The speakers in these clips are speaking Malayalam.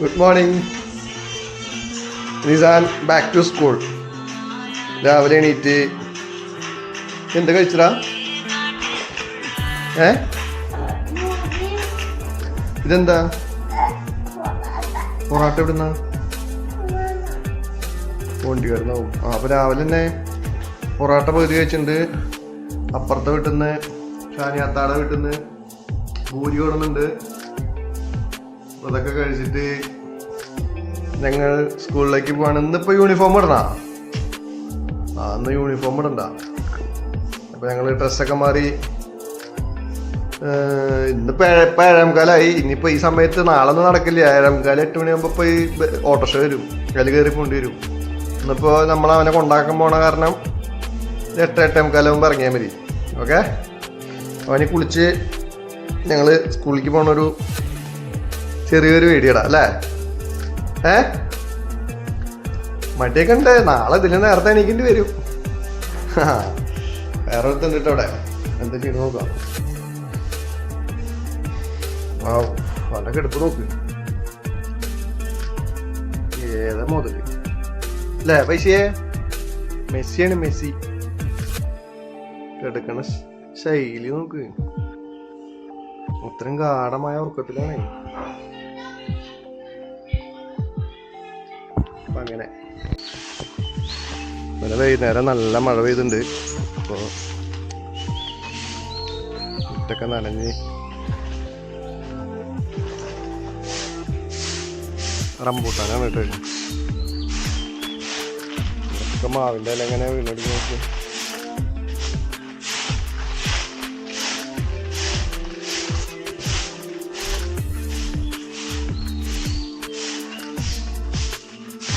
Good morning Nisan back to school രാവിലെ എണീറ്റ്. എന്താ കഴിച്ചടാ? ഏ? ഇതെന്താ? പൊറാട്ട എവിടുന്ന? പോണ്ടി കിടന്നാവും. ആ അപ്പൊ രാവിലെ തന്നെ പൊറാട്ട പകുതി കഴിച്ചിട്ടുണ്ട്. അപ്പുറത്തെ വീട്ടിൽ നിന്ന് ഷാനിയാത്താടെ വീട്ടിൽ നിന്ന് ഭൂരി കൊടുന്നുണ്ട് അതൊക്കെ കഴിച്ചിട്ട് ഞങ്ങൾ സ്കൂളിലേക്ക് പോവാണ്. ഇന്നിപ്പോ യൂണിഫോം ഇടണ. ആ യൂണിഫോം ഇടണ്ട. അപ്പൊ ഞങ്ങൾ ഡ്രസ്സൊക്കെ മാറി ഇന്നിപ്പോ ഇപ്പൊ ഏഴേമുക്കാലായി ഇനിയിപ്പോ ഈ സമയത്ത് നാളെ ഒന്നും നടക്കില്ല. ഏഴേമുക്കാൽ എട്ട് മണിയാകുമ്പോ ഇപ്പൊ ഈ ഓട്ടോറിക്ഷ വരും. അതിൽ കയറി പോണ്ടി വരും. ഇന്നിപ്പോ നമ്മൾ അവനെ കൊണ്ടാക്കാൻ പോണ കാരണം എട്ട് എട്ടേ മുമ്പ് ഇറങ്ങിയാൽ മതി. ഓക്കെ? അവനെ കുളിച്ച് ഞങ്ങൾ സ്കൂളിലേക്ക് പോണ ഒരു ചെറിയൊരു വീഡിയോടാ അല്ലേ? ഏ? മടിയൊക്കെ ഉണ്ട് നാളെ ഇതിൽ നേരത്തെ എണീക്കേണ്ടി വരും. വേറെ ഒരുത്തുണ്ട് കേട്ടോ അവിടെ എന്താ ചെയ്ത് നോക്കാം. ആ അവന്റെ കെടുപ്പ് നോക്ക്. ഏതാ മുതൽ? അല്ലേ പൈസയെ? മെസ്സിയാണ് മെസ്സി. കിടക്കണ ശൈലി നോക്ക്. അത്രയും ഗാഠമായ ഉറക്കത്തിലാണ്. അപ്പൊ അങ്ങനെ. ഇന്നലെ വൈകുന്നേരം നല്ല മഴ പെയ്തുണ്ട് അപ്പോൾ മുറ്റൊക്കെ നനഞ്ഞ് റംബൂട്ടാനാണ് കേട്ടോ ഒക്കെ മാവിന്റെ ഇല എങ്ങനെ വീണെടുത്ത്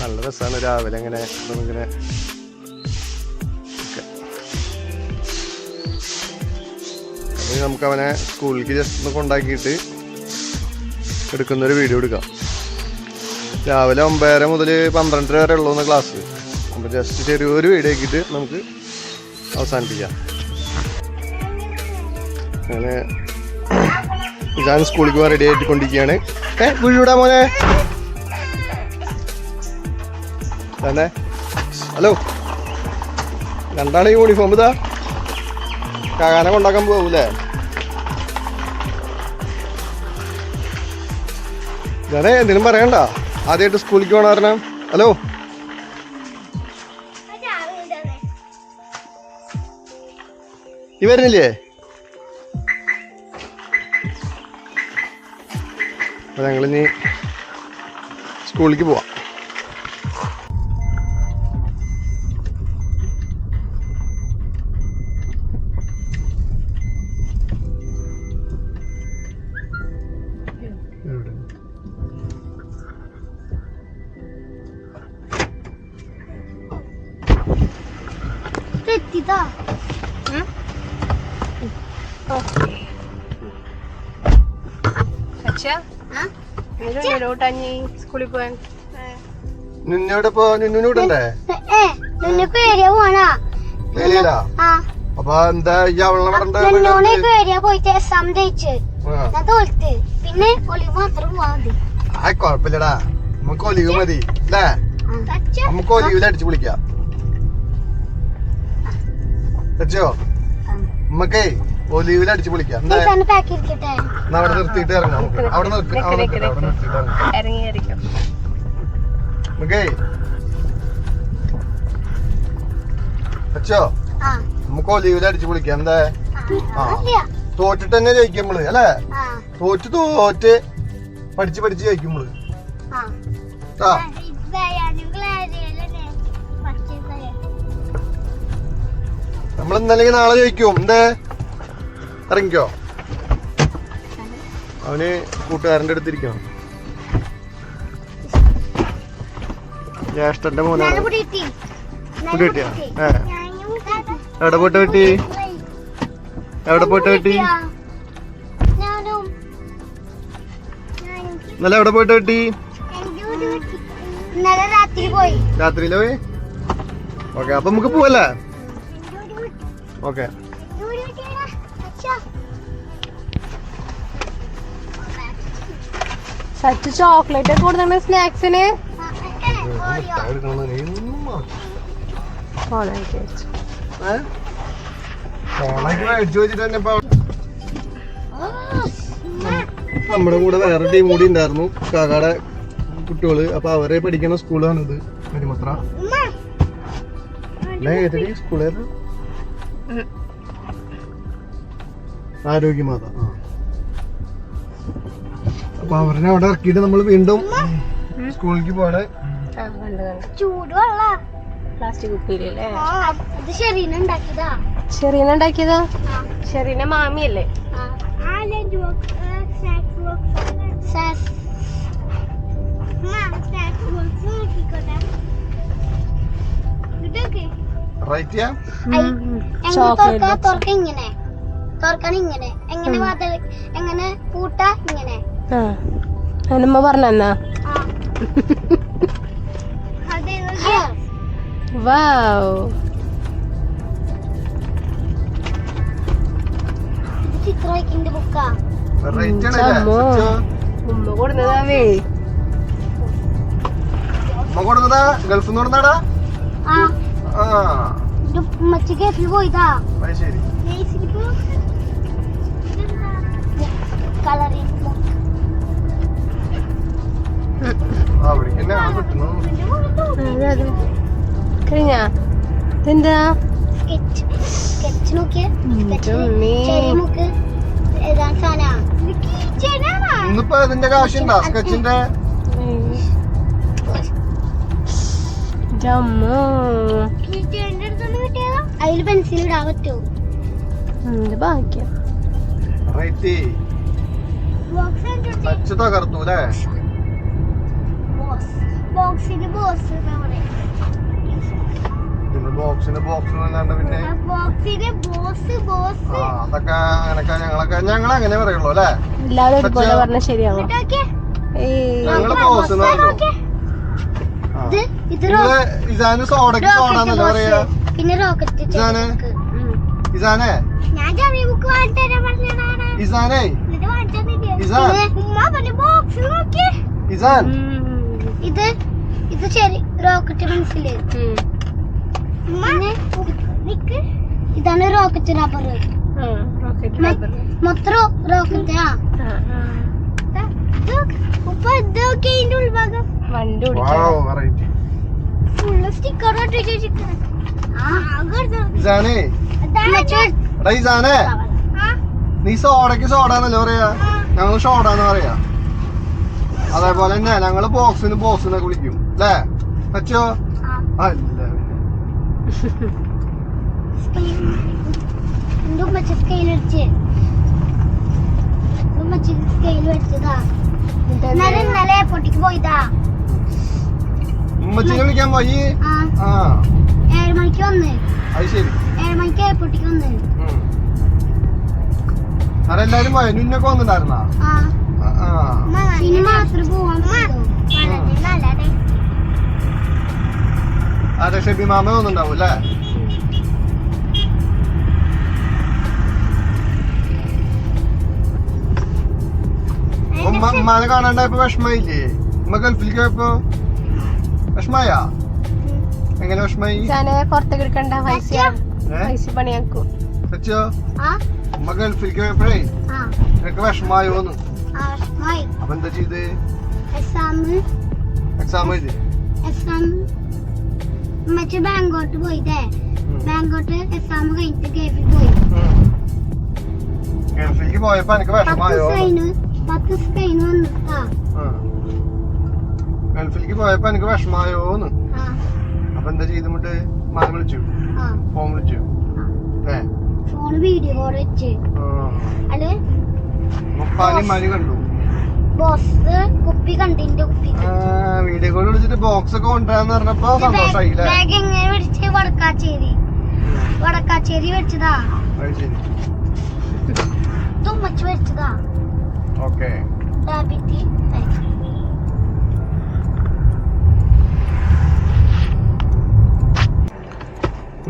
നല്ല രസമാണ് രാവിലെ ഇങ്ങനെ നമുക്കിങ്ങനെ. അപ്പൊ ഇനി നമുക്ക് അവനെ സ്കൂളിലേക്ക് ജസ്റ്റ് ഒന്ന് കൊണ്ടാക്കിയിട്ട് എടുക്കുന്നൊരു വീഡിയോ എടുക്കാം. രാവിലെ ഒമ്പതര മുതൽ പന്ത്രണ്ടര വരെ ഉള്ളൂ ക്ലാസ് അപ്പോൾ ജസ്റ്റ് ചെറിയൊരു വീഡിയോ ആക്കിയിട്ട് നമുക്ക് അവസാനിപ്പിക്കാം. അങ്ങനെ ഞാൻ സ്കൂളിലേക്ക് റെഡി ആയിട്ട് കൊണ്ടിരിക്കുകയാണ് ഏ വീഴൂടാ മോനെ? തന്നെ ഹലോ. രണ്ടാണ് യൂണിഫോം ഇതാ. കാകാനെ കൊണ്ടാക്കാൻ പോകൂലേ ഞാനേ എന്തെങ്കിലും പറയണ്ട. ആദ്യമായിട്ട് സ്കൂളിലേക്ക് പോണ കാരണം. ഹലോ. ഈ വരുന്നില്ലേ? അപ്പൊ ഞങ്ങളിനി സ്കൂളിലേക്ക് പോവാം. സ്കൂളിൽ പോവാൻ നിന്നോടെ ഇപ്പൊ നിന്നു വിടണ്ടേ നിന്നെ പേടിയാ പോണാ പേരില്ല ആ. അപ്പൊ എന്താ പോയിട്ട് എക്സാം ജയിച്ച് ഞാൻ തോൽത്ത്. പിന്നെ ഒളി മാത്രം പോവാ മതി. ആ കൊഴപ്പില്ലടാ. നമുക്ക് ഒലിവ് മതി. അല്ലേ നമുക്ക് ഒലിവിൽ അടിച്ചു വിളിക്കാം. വെച്ചോ നമുക്കേ ഒലിവിൽ അടിച്ചു പൊളിക്കാം. അവിടെ നിർത്തിയിട്ട് ഇറങ്ങാം നമുക്ക്. അവിടെ നിർത്തി അവിടെ നിർത്തിട്ട് അവിടെ നിർത്തിയിട്ട് ഇറങ്ങാം. ഇറങ്ങിയായിരിക്കും നമുക്കേ ഒലിവിൽ അടിച്ചു പൊളിക്കാം. എന്താ? ആ. തോറ്റിട്ട് തന്നെ ജയിക്കും നമ്മൾ അല്ലേ? തോറ്റ് തോറ്റ് പഠിച്ച് പഠിച്ച് ജയിക്കും നമ്മൾ. ആ. നമ്മൾ ഇന്നല്ലെങ്കിൽ നാളെ ജയിക്കും. എന്തേ? ഇറങ്ങിക്കോ. അവന് കൂട്ടുകാരന്റെ അടുത്തിരിക്കണം ജ്യേഷ്ഠന്റെ മോനാണ്. ഇവിടെ കിട്ടി. ഇവിടെ കിട്ടിയാ? ഏ. എവിടെ പോയിട്ട് കിട്ടി? എവിടെ പോയിട്ട് കിട്ടി? ഇന്നലെ എവിടെ പോയിട്ട് കിട്ടി? രാത്രിയിൽ പോയി? ഓക്കെ അപ്പൊ നമുക്ക് പോവല്ലേ? ഓക്കെ. സച്ച് ചോക്ലേറ്റ് ഒക്കെ സ്നാക്സിന് നമ്മുടെ കൂടെ വേറെ ടീം കൂടി ഉണ്ടായിരുന്നു. കാക്കാടെ കുട്ടികൾ. അപ്പൊ അവരെ പഠിക്കുന്ന സ്കൂളാണിത് ഉമ്മ. ആരോഗ്യമാതാ ആരോഗ്യമാത ആ. അപ്പൊ അവരെ അവിടെ ഇറക്കിയിട്ട് നമ്മൾ വീണ്ടും സ്കൂളിലേക്ക് കണ്ടു ചൂടുവെള്ള. പ്ലാസ്റ്റിക് കുപ്പിയിലല്ലേ? ഇത് ഉണ്ടാക്കിയതാ. ഷെറീന ഉണ്ടാക്കിയതാ? ഷെറീന മാമിയല്ലേ? തുറക്ക? ഇങ്ങനെ. ഇങ്ങനെ. എങ്ങനെ എങ്ങനെ? പൂട്ട ഇങ്ങനെ. ആ. അനുമ്മ പറഞ്ഞെന്നാ. വാവ് ഉമ്മ കൊടുന്നതാവേ. അമ്മ കൊടുന്നതാ? ഗൾഫിൽ നിന്ന് ഇത് ഉമ്മച്ചി കേസിൽ പോയതാ. ശരി. കളറിംഗ് ഇന്നിപ്പോ ഇതിന്റെ സ്കെച്ചിന്റെ? അതിൽ പെൻസിൽ ഇടാൻ പറ്റുമോ ഭാഗ്യം. തകർത്തു അല്ലേ ബോക്സിന് ബോസ് പിന്നെ? ബോക്സിന് ബോക്സ് പിന്നെ ബോക്സിന് ബോസ് ബോസ് ആ അതൊക്കെ അങ്ങനൊക്കെ ഞങ്ങളൊക്കെ ഞങ്ങൾ അങ്ങനെ പറയുള്ളൂ അല്ലേ? എല്ലാവരും ഒരുപോലെ പറഞ്ഞ ശരിയാണോ ഞങ്ങൾ ബോസ് ഇസാന് സോഡക്ക് സോഡാന്നല്ലേ പറയാ? പിന്നെ റോക്കറ്റ് ഇതാണ്. ഇസാനെ? ഇസാനെ? വാങ്ങിച്ചില്ല ഇസാൻ. ബോക്സ് ഇസാൻ? ഇത് ഇത് ശരി റോക്കറ്റ് നിക്ക്. ഇതാണ് റോക്കറ്റ് റബ്ബർ മൊത്തം റോക്കറ്റ് ആ? ഉപ്പ ഇതൊക്കെ ഇതിന്റെ ഉൾഭാഗം. വണ്ടി വാവ് വെറൈറ്റി ഫുള്ള് സ്റ്റിക്കർ നീ സോഡക്ക് സോഡാന്നല്ലേ പറയാ? ഞങ്ങൾ ഷോഡാന്ന് പറയാ. അതേപോലെ തന്നെ ഞങ്ങൾ ബോക്സിന് ബോക്സിനൊക്കെ വിളിക്കും. അല്ലേ. അച്ചോ അല്ല ഉമ്മച്ചിനെ വിളിക്കാൻ പോയി? ആ. ഏഴ് മണിക്ക് വന്ന്. അത് ശരി. ഏഴ് മണിക്ക് എയർപോർട്ടിക്ക് വന്ന്. ഉം. അതെല്ലാരും പോയ? നിന്നൊക്കെ വന്നിട്ടുണ്ടായിരുന്നാ? പോവാൻ അതെ ഷെബി മാമ ഒന്നുണ്ടാവും അല്ലേ? ഉമ്മ ഉമ്മാനെ കാണാണ്ടായപ്പോ വിഷമായില്ലേ ഉമ്മ ഗൾഫിലേക്ക് പോയപ്പോ വിഷമായ എങ്ങനെ വിഷമായി ഞാൻ പുറത്തേക്ക് പൈസ പൈസ പണിയാക്കൂ. സച്ചോ ആ. ഉമ്മ ഗൾഫിലേക്ക് പോയപ്പോഴേ ആ. നിനക്ക് വിഷമായോന്ന് അപ്പൊ എന്താ ചെയ്ത്? എക്സാം എഴുതി. എക്സാം മറ്റേ ബാങ്കോട്ട് പോയിട്ടേ. ബാങ്കോട്ട് എക്സാം കഴിഞ്ഞിട്ട് ഗൾഫിൽ പോയി. ഗൾഫിലേക്ക് പോയപ്പോ എനിക്ക് വിഷമായോ സ്കൈന് പത്ത് സ്കൈന് വന്നിട്ടാ. ഗൾഫിലേക്ക് പോയപ്പോ എനിക്ക് വിഷമായോന്ന് അപ്പൊ എന്താ ചെയ്തിട്ട് മാൻ വിളിച്ചു. ഫോൺ വിളിച്ചു. ഫോൺ വീഡിയോ കോൾ വെച്ച്. അത് കുപ്പി കണ്ടിന്റെ കുപ്പി. വീഡിയോ കോൾ വിളിച്ചിട്ട് ബോക്സ് ഒക്കെ കൊണ്ടുവരാന്ന് പറഞ്ഞപ്പോ സന്തോഷായി അല്ലേ ബാഗ് എങ്ങനെ മേടിച്ച്? വടക്കാച്ചേരി. വടക്കാച്ചേരി വെച്ചതാ അത് ശരി തുമ്മച്ച് വെച്ചതാ ഓക്കെ. ഡാബിറ്റി.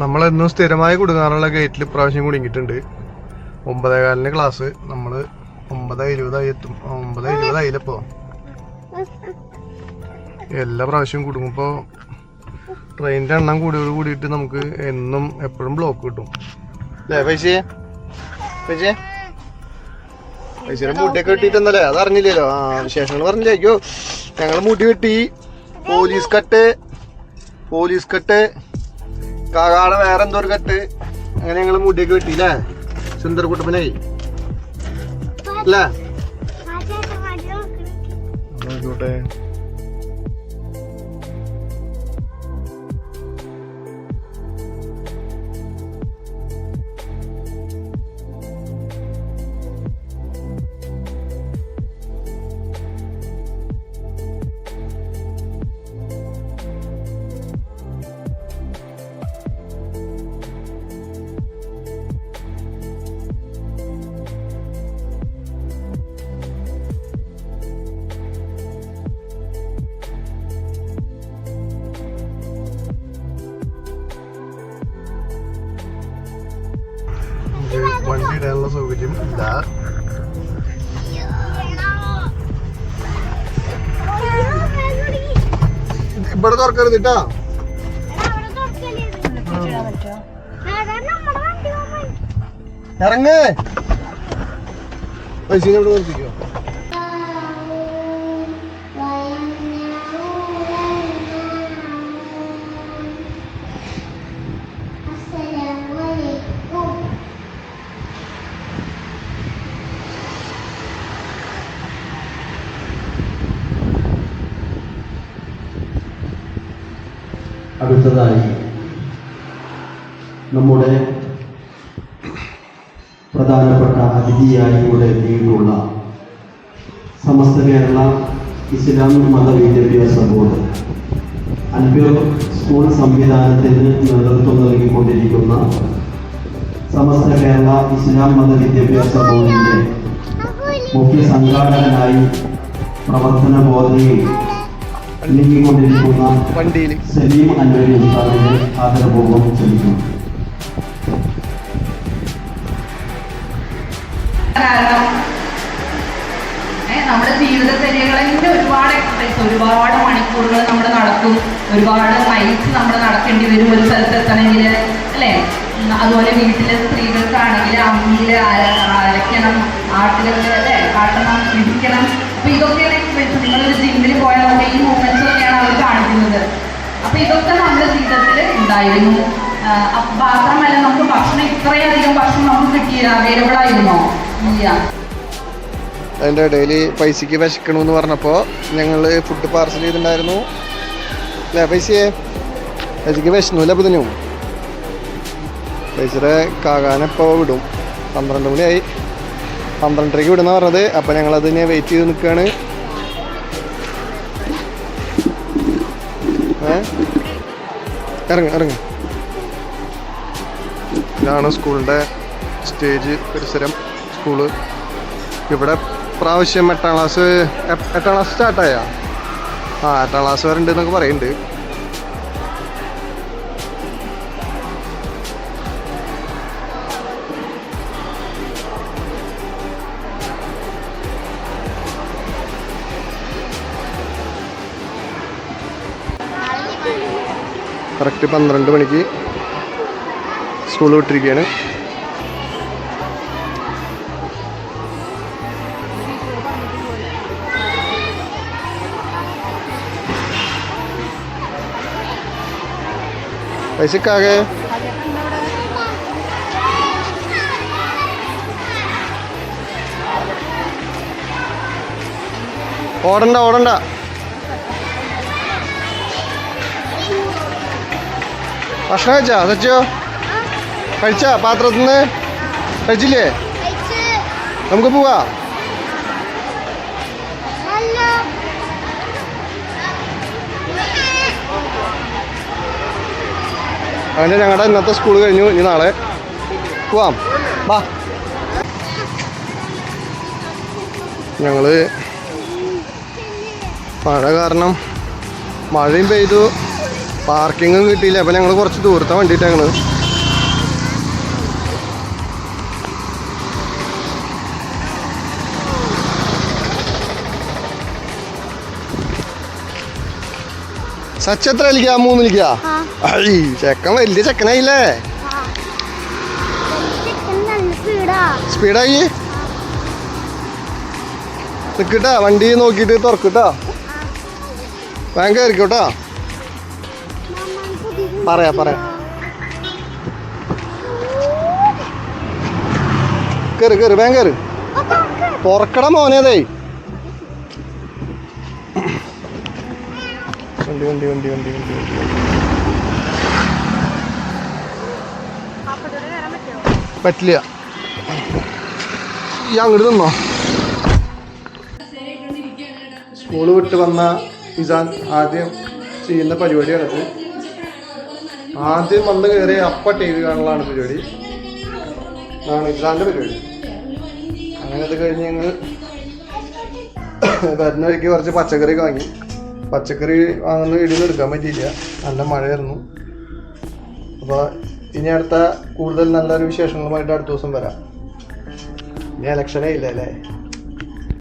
നമ്മളെന്നും സ്ഥിരമായി കുടുങ്ങാറുള്ള ഗേറ്റിൽ ഇപ്രാവശ്യം കുടുങ്ങിയിട്ടുണ്ട്. ഒമ്പതേകാലിന് ക്ലാസ് നമ്മൾ ഒമ്പത് ഇരുപതായി എത്തും. ഒമ്പത് ഇരുപതായില്ലപ്പോ എല്ലാ പ്രാവശ്യവും കുടുങ്ങുമ്പോൾ ട്രെയിനിന്റെ എണ്ണം കൂടിയോട് കൂടിയിട്ട് നമുക്ക് എന്നും എപ്പോഴും ബ്ലോക്ക് കിട്ടും. അല്ലേ മുട്ടിയൊക്കെ അത് അറിഞ്ഞില്ലല്ലോ ആ വിശേഷങ്ങൾ പറഞ്ഞില്ലായിരിക്കോ ഞങ്ങൾ മുടി കെട്ടി പോലീസ് കട്ട്. Police cut. കാകാട വേറെ എന്തോ ഒരു കട്ട്. അങ്ങനെ ഞങ്ങൾ മുടിയൊക്കെ കെട്ടിയില്ലേ സുന്ദർ കുട്ടപ്പനായി അല്ലേ നോക്കട്ടെ വണ്ടി ഇടാനുള്ള സൗകര്യം. ഇല്ല ഇവിടെ തുറക്കരുത് കേട്ടാ ഇറങ്ങ്. പൈസ ഇവിടെ നിർത്തിക്കോ. അടുത്തതായി നമ്മുടെ പ്രധാനപ്പെട്ട അതിഥിയായി ഇവിടെ എത്തിയിട്ടുള്ള സമസ്ത കേരള ഇസ്ലാം മത വിദ്യാഭ്യാസ ബോർഡ് അൻപൂർ സ്കൂൾ സംവിധാനത്തിന് നേതൃത്വം നൽകിക്കൊണ്ടിരിക്കുന്ന സമസ്ത കേരള ഇസ്ലാം മത വിദ്യാഭ്യാസ ബോർഡിന്റെ മുഖ്യ സംഘാടകനായി പ്രവർത്തന ബോധയിൽ നീങ്ങിക്കൊണ്ടിരിക്കുന്ന വണ്ടിയിൽ. സലീം അൻവരി ഉസ്താദിനെ ആദരപൂർവം ക്ഷണിക്കുന്നു. കാരണം ഏ, നമ്മുടെ ജീവിതചര്യകളിൽ ഒരുപാട് എക്സസൈസ് ഒരുപാട് മണിക്കൂറുകൾ നമ്മൾ നടക്കും. ഒരുപാട് മൈൽസ് നമ്മൾ നടക്കേണ്ടി വരും ഒരു സ്ഥലത്ത് എത്തണമെങ്കിൽ അല്ലേ അതുപോലെ വീട്ടിലെ സ്ത്രീകൾക്കാണെങ്കിൽ അമ്മിയിൽ അരയ്ക്കണം ആട്ടിലൊക്കെ അല്ലേ? ഇതൊക്കെ നമ്മുടെ ജീവിതത്തിൽ ഉണ്ടായിരുന്നു. മാത്രമല്ല നമുക്ക് ഭക്ഷണം ഇത്രയധികം ഭക്ഷണം നമുക്ക് കിട്ടിയില്ല അവൈലബിൾ ആയിരുന്നോ? ഇല്ല. അതിന്റെ ഇടയിൽ പൈസക്ക് വിശക്കണമെന്ന് പറഞ്ഞപ്പോൾ ഞങ്ങൾ ഫുഡ് പാർസൽ ചെയ്തിട്ടുണ്ടായിരുന്നു. അല്ലേ പൈസയെ? പൈസക്ക് അപ്പോൾ ഇതിനും പൈസയുടെ കാകാനെപ്പോൾ വിടും. പന്ത്രണ്ട് മണിയായി. പന്ത്രണ്ടരയ്ക്ക് വിടുന്ന പറഞ്ഞത്. അപ്പം ഞങ്ങൾ അതിനെ വെയിറ്റ് ചെയ്ത് നിൽക്കുകയാണ് ഏ? ഇറങ്ങ ഇറങ്ങ. ഇതാണ് സ്കൂളിന്റെ സ്റ്റേജ് പരിസരം സ്കൂൾ. ഇവിടെ പ്രാവശ്യം എട്ടാം ക്ലാസ് എട്ടാം ക്ലാസ് സ്റ്റാർട്ടായ? ആ എട്ടാം ക്ലാസ് വരെ ഉണ്ട് എന്നൊക്കെ പറയുന്നുണ്ട്. കറക്റ്റ് പന്ത്രണ്ട് മണിക്ക് സ്കൂൾ വിട്ടിരിക്കുകയാണ്. പൈസക്കാകെ? ഓടണ്ട ഓടണ്ട. ഭക്ഷണം കഴിച്ചാ? സച്ചോ കഴിച്ചാ പാത്രത്തിൽ നിന്ന് കഴിച്ചില്ലേ നമുക്ക് പോവാ. അങ്ങനെ ഞങ്ങളുടെ ഇന്നത്തെ സ്കൂൾ കഴിഞ്ഞു. ഇനി നാളെ പോവാം. വാ. ഞങ്ങൾ മഴ കാരണം മഴയും പെയ്തു. പാർക്കിങ്ങും കിട്ടിയില്ല. അപ്പം ഞങ്ങൾ കുറച്ച് ദൂരത്തെ വണ്ടിയിട്ടാണ്. സച്ച് എത്ര കളിക്കാ? മൂന്നിലിക്കാ ആ. ഐ ചെക്കൻ വലിയ ചെക്കനായില്ലേ? സ്പീഡായി? നിക്കട്ടാ വണ്ടി നോക്കിയിട്ട് തുറക്കട്ടാ വേഗം കയറിക്കോട്ടാ പറയാ പറയാ. കയറി കയറി വേഗം കയറി തുറക്കട മോനേതേ വണ്ടി വണ്ടി വണ്ടി വണ്ടി വണ്ടി വണ്ടി. പറ്റില്ല. ഈ അങ്ങോട്ട് നിന്നോ. സ്കൂൾ വിട്ട് വന്ന ഇസാൻ ആദ്യം ചെയ്യുന്ന പരിപാടിയാണിത്. ആദ്യം വന്ന് കയറി അപ്പ ടി വി കാണലാണ് പരിപാടി. ആണ് ഇസാന്റെ പരിപാടി. അങ്ങനെ അത് കഴിഞ്ഞ് ഞങ്ങൾ വരുന്ന വഴിക്ക് കുറച്ച് പച്ചക്കറി വാങ്ങി. പച്ചക്കറി വാങ്ങുന്ന വീഡിയോ എടുക്കാൻ പറ്റിയില്ല. നല്ല മഴയായിരുന്നു. അപ്പോൾ ഇനി അടുത്ത കൂടുതൽ നല്ലൊരു വിശേഷങ്ങളുമായിട്ട് അടുത്ത ദിവസം വരാം. ഇനി ഇലക്ഷനേ ഇല്ല അല്ലേ?